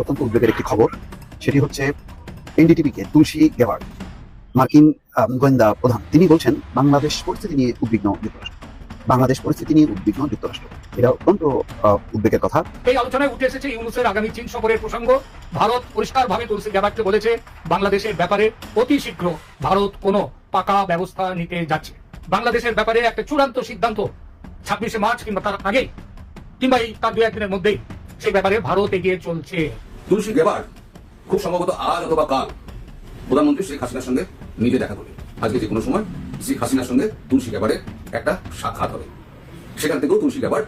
অত্যন্ত উদ্বেগের একটি খবর, সেটি হচ্ছে এনডিটিভিকে তুলসী গেওয়ার্ড মার্কিন গোয়েন্দা প্রধান, তিনি বলছেন, বাংলাদেশ পরিস্থিতি নিয়ে উদ্বিগ্ন যুক্তরাষ্ট্র। বাংলাদেশ পরিস্থিতি নিয়ে উদ্বিগ্ন যুক্তরাষ্ট্র। এটা অত্যন্ত উদ্বেগের কথা। এই আলোচনায় উঠে এসেছে ইউনুসের আগামী চীন সফরের প্রসঙ্গ। ভারত পরিষ্কারভাবে তুলসী গ্যাবার্টকে বলেছে, বাংলাদেশের ব্যাপারে অতি শীঘ্র ভারত কোনো পাকা ব্যবস্থা নিতে যাচ্ছে। বাংলাদেশের ব্যাপারে একটা চূড়ান্ত সিদ্ধান্ত ছাব্বিশে মার্চ কিংবা তার আগেই, কিংবা এই তার দু একদিনের মধ্যেই। সেই ব্যাপারে ভারত এগিয়ে চলছে। তুলসী গেবার খুব সম্ভবত আজ অথবা কাল প্রধানমন্ত্রী শেখ হাসিনার সঙ্গে নিজে দেখা করবে আজকে যে কোনো সময় শেখ হাসিনার সঙ্গে তুলসী গেবারের একটা সাক্ষাৎ হবে। সেখান থেকেও তুলসী গেবার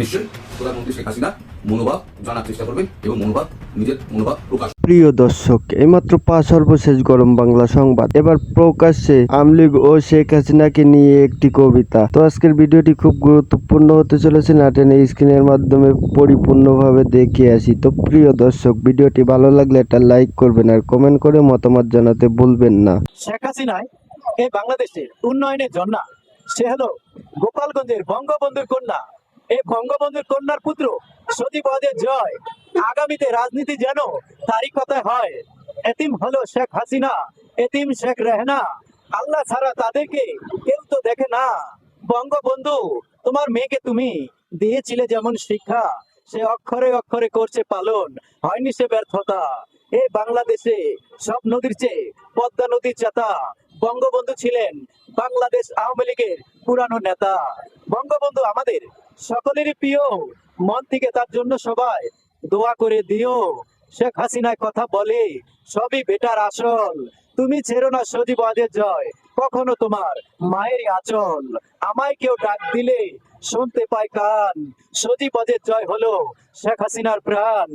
নিশ্চয়ই প্রধানমন্ত্রী শেখ হাসিনা মনোভাব জানার চেষ্টা করবেন এবং মনোভাব নিজের মনোভাব প্রকাশ প্রিয় দর্শক এইমাত্র পা সর্বশেষ গরম বাংলা সংবাদ। এবার প্রকাশ্যে আমলিগ ও শেখ হাসিনাকে নিয়ে একটি কবিতা। তো আজকের ভিডিওটি খুব গুরুত্বপূর্ণ হতে চলেছে। নাটেনে স্ক্রিনের মাধ্যমে পরিপূর্ণভাবে দেখে আসি। তো প্রিয় দর্শক ভিডিওটি ভালো লাগলে একটা লাইক করবেন আর কমেন্ট করে মতামত জানাতে ভুলবেন না। শেখ হাসিনায় এই বাংলাদেশের উন্নয়নের জন্য সে হলো গোপালগঞ্জের বঙ্গবন্ধুর কন্যা। এই বঙ্গবন্ধুর কন্যার পুত্র সজীবদের জয়। আগামীতে রাজনীতি যেন তারই কথায় হয়। এতিম হলো শেখ হাসিনা, এতিম শেখ রেহনা। আল্লাহ ছাড়া তাদেরকে কেউ তো দেখে না। বঙ্গবন্ধু, তোমার মেয়েকে তুমি দিয়েছিলে যেমন শিক্ষা, সে অক্ষরে অক্ষরে করছে পালন, হয়নি সে ব্যর্থতা। এই বাংলাদেশে সব নদীর চেয়ে পদ্মা নদীর চাতা। বঙ্গবন্ধু ছিলেন বাংলাদেশ আওয়ামী লীগের পুরানো নেতা। বঙ্গবন্ধু আমাদের সকলেরই প্রিয়, মন থেকে তার জন্য সবাই দোয়া করে দিও। শেখ হাসিনায় কথা বলে, সবই বেটার আসল। তুমি ছেড়ো না সজীব আদের জয়, কখনো তোমার মায়েরই আচল। আমায় কেউ ডাক দিলে শুনতে পায় কান। সজীব আদের জয় হলো শেখ হাসিনার প্রাণ।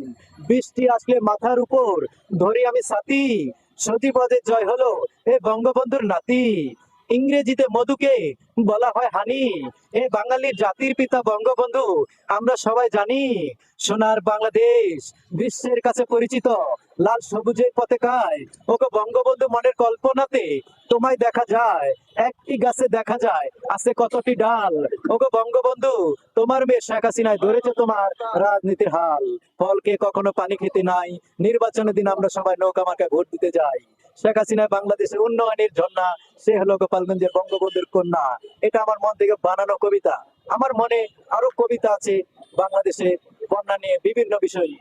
বৃষ্টি আসলে মাথার উপর, ধরি আমি সাথী। সজীবদের জয় হলো এ বঙ্গবন্ধুর নাতি। ইংরেজিতে মধুকে বলা হয় হানি। এ বাঙালির জাতির পিতা বঙ্গবন্ধু, আমরা সবাই জানি সোনার বাংলাদেশ, বিশ্বের কাছে পরিচিত, লাল সবুজের পতাকায়। ওকে বঙ্গবন্ধু মনের কল্পনাতে তোমায় দেখা যায়, একটি গাছে দেখা যায়, আছে কতটি ডাল। ওগো বঙ্গবন্ধু, তোমার মেয়ে শেখ হাসিনায় ধরেছে তোমার রাজনীতির হাল। ফলকে কখনো পানি খেতে নাই, নির্বাচনের দিন আমরা সবাই নৌকা মার্কায় ভোট দিতে যাই। শেখ হাসিনা বাংলাদেশের উন্নয়নের ঝর্ণা, সে হলো গোপালগঞ্জের বঙ্গবন্ধুর কন্যা। এটা আমার মন থেকে বানানো কবিতা। আমার মনে আরও কবিতা আছে বাংলাদেশের বন্যা নিয়ে বিভিন্ন বিষয়।